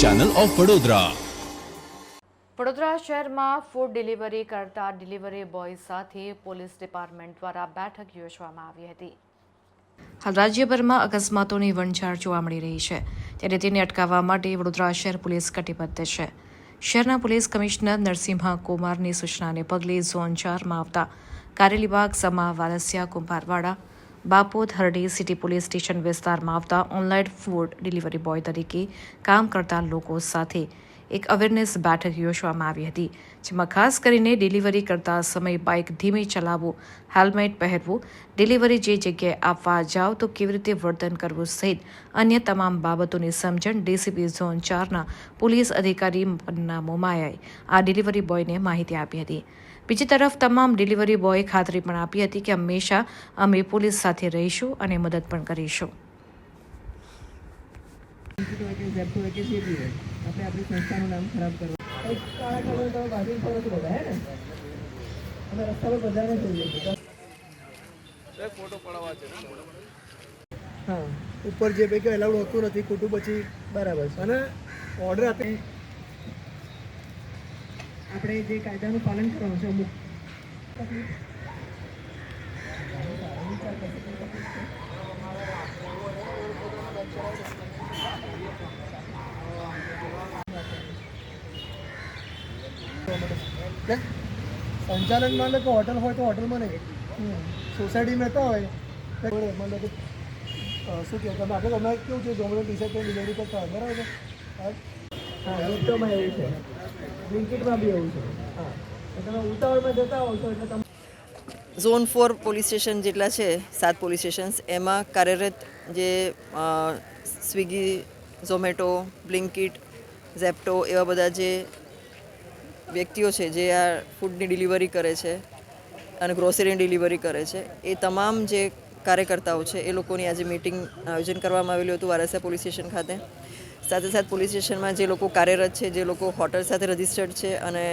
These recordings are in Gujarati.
ચેનલ ઓફ વડોદરા વડોદરા શહેરમાં ફૂડ ડિલિવરી કરતા ડિલિવરી બોય સાથે પોલીસ ડિપાર્ટમેન્ટ દ્વારા બેઠક યોજવામાં આવી હતી. હાલ રાજ્યભરમાં અકસ્માતોની વણઝાર જોવા મળી રહી છે ત્યારે તેને અટકાવવા માટે વડોદરા શહેર પોલીસ કટિબદ્ધ છે. શહેરના પોલીસ કમિશનર નરસિંહા કુમારની સૂચનાને પગલે ઝોન ચારમાં આવતા Karelibaug Sama Valsiya Kumbharwada Bapod Hardi city police station વિસ્તારમાં આવતા ઓનલાઈન ફૂડ ડિલિવરી બોય તરીકે કામ કરતા લોકો સાથે એક અવેરનેસ બેઠક યોજવામાં આવી હતી, જેમાં ખાસ કરીને ડિલિવરી કરતા સમય બાઇક ધીમે ચલાવવું હેલ્મેટ પહેરવું ડિલિવરી જે જગ્યાએ આપવા જાઓ તો કેવી રીતે વર્તન કરવું સહિત અન્ય તમામ બાબતોની સમજણ ડીસીપી ઝોન ચારના પોલીસ અધિકારી પન્ના મોમાયાએ આ ડિલિવરી બોયને માહિતી આપી હતી. બીજી તરફ તમામ ડિલિવરી બોયે ખાતરી પણ આપી હતી કે હંમેશા અમે પોલીસ સાથે રહીશું અને મદદ પણ કરીશું. ટિકિટ હોય કે ઝેપ્ટો હોય કે જે બી હોય આપણે આપણી સંસ્થાનું નામ ખરાબ કરવા. કાળા કલર બધા હે ને? અમે રસ્તા પર બધાને જોઈએ છીએ હા ઉપર જે પૈકી એલાઉડ હોતું નથી ખોટું પછી બરાબર છે. અને ઓર્ડર આપે આપણે જે કાયદાનું પાલન કરવાનું છે અમુક. એટલે સંચાલનમાં એટલે કે હોટલ હોય તો હોટલમાં નહીં. સોસાયટીમાં રહેતા હોય તો મતલબ કે શું કહેવાય તમે આપણે તમે કેવું છે? ઝોમેટો ટી શર્ટ ડિલિવરી કરતા હોય બરાબર હા. હા ઝેપ્ટોમાં એવું છે. બ્લિંકિટમાં બી એવું છે. હા. તમે ઉતાવળમાં જતા હોવ છો એટલે તમે ઝોન ફોર પોલીસ સ્ટેશન જેટલા છે સાત પોલીસ સ્ટેશન્સ એમાં કાર્યરત જે સ્વિગી ઝોમેટો બ્લિંકિટ ઝેપ્ટો એવા બધા જે વ્યક્તિઓ છે જે આ ફૂડની ડિલિવરી કરે છે અને ગ્રોસરીની ડિલિવરી કરે છે, એ તમામ જે કાર્યકર્તાઓ છે, એ લોકોની આજે મિટિંગ આયોજન કરવામાં આવેલું હતું વારસા પોલીસ સ્ટેશન ખાતે. સાથે સાથે પોલીસ સ્ટેશનમાં જે લોકો કાર્યરત છે, જે લોકો હોટલ સાથે રજિસ્ટર્ડ છે અને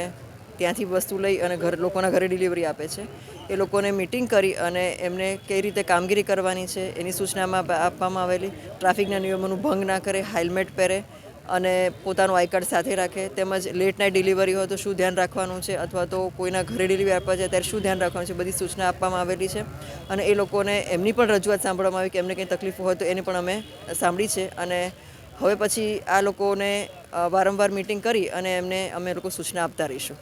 ત્યાંથી વસ્તુ લઈ અને ઘર, લોકોના ઘરે ડિલિવરી આપે છે, એ લોકોને મિટિંગ કરી અને એમને કઈ રીતે કામગીરી કરવાની છે, એની સૂચનામાં આપવામાં આવેલી, ટ્રાફિકના નિયમોનું ભંગ ના કરે હેલ્મેટ પહેરે અને પોતાનું આઈ કાર્ડ સાથે રાખે તેમજ લેટ નાઇટ ડિલિવરી હોય તો શું ધ્યાન રાખવાનું છે અથવા તો કોઈના ઘરે ડિલિવરી આપવા જાય ત્યારે શું ધ્યાન રાખવાનું છે બધી સૂચના આપવામાં આવેલી છે. અને એ લોકોને એમની પણ રજૂઆત સાંભળવામાં આવી કે એમને કંઈ તકલીફ હોય તો એને પણ અમે સાંભળી છે. અને હવે પછી આ લોકોને વારંવાર મિટિંગ કરી અને એમને અમે લોકો સૂચના આપતા રહીશું.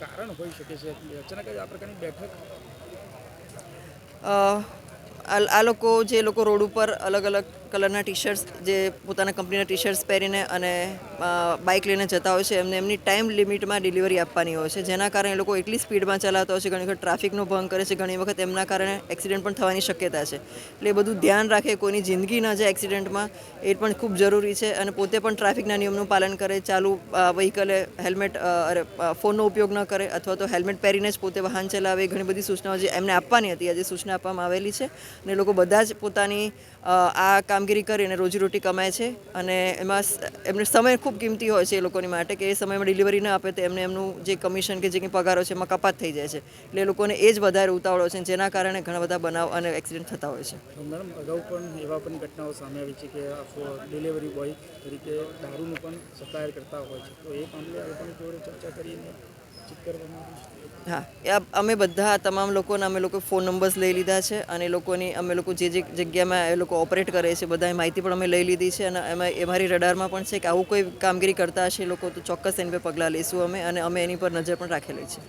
કારણ હોઈ શકે છે? અચાનક આ પ્રકારની બેઠક? આ લોકો જે લોકો રોડ ઉપર અલગ અલગ કલરના ટી શર્ટ્સ જે પોતાના કંપનીના ટી શર્ટ્સ પહેરીને અને બાઇક લઈને જતા હોય છે, એમને એમની ટાઈમ લિમિટમાં ડિલિવરી આપવાની હોય છે. જેના કારણે એ લોકો એટલી સ્પીડમાં ચલાવતા હોય છે, ઘણી વખત ટ્રાફિકનો ભંગ કરે છે, ઘણી વખત એમના કારણે એક્સિડન્ટ પણ થવાની શક્યતા છે. એટલે એ બધું ધ્યાન રાખે, કોઈની જિંદગી ન જાય એક્સિડન્ટમાં, એ પણ ખૂબ જરૂરી છે. અને પોતે પણ ટ્રાફિકના નિયમનું પાલન કરે, ચાલુ વ્હીકલે હેલ્મેટ અરે ફોનનો ઉપયોગ ન કરે, અથવા તો હેલ્મેટ પહેરીને જ પોતે વાહન ચલાવે, ઘણી બધી સૂચનાઓ જે એમને આપવાની હતી, આજે સૂચના આપવામાં આવેલી છે. અને લોકો બધા જ પોતાની આ આ કામગીરી કરીને રોજીરોટી કમાય છે અને એમાં એમને સમય ખૂબ કિંમતી હોય છે એ લોકોની માટે કે એ સમયમાં ડિલિવરી ના આપે તો એમને એમનું જે કમિશન કે જે કંઈ પગારો છે એમાં કપાત થઈ જાય છે. એટલે એ લોકોને એ જ વધારે ઉતાવળો છે જેના કારણે ઘણા બધા બનાવ અને એક્સિડન્ટ થતા હોય છે. મેડમ, અગાઉ પણ એવા પણ ઘટનાઓ સામે આવી છે કે ડિલિવરી બોય તરીકે દારૂનું પણ સપ્લાયર કરતા હોય છે. તો એ મામલે આ જોડે ચર્ચા કરીને હા અમે બધા તમામ લોકોના, અમે લોકો ફોન નંબર્સ લઈ લીધા છે અને લોકોની, અમે લોકો જે જે જગ્યામાં એ લોકો ઓપરેટ કરે છે બધાની માહિતી પણ અમે લઈ લીધી છે અને એમાં અમારી રડારમાં પણ છે કે આવું કોઈ કામગીરી કરતા હશે લોકો તો ચોક્કસ એની પર પગલાં લઈશું અમે અને અમે એની પર નજર પણ રાખેલી છે.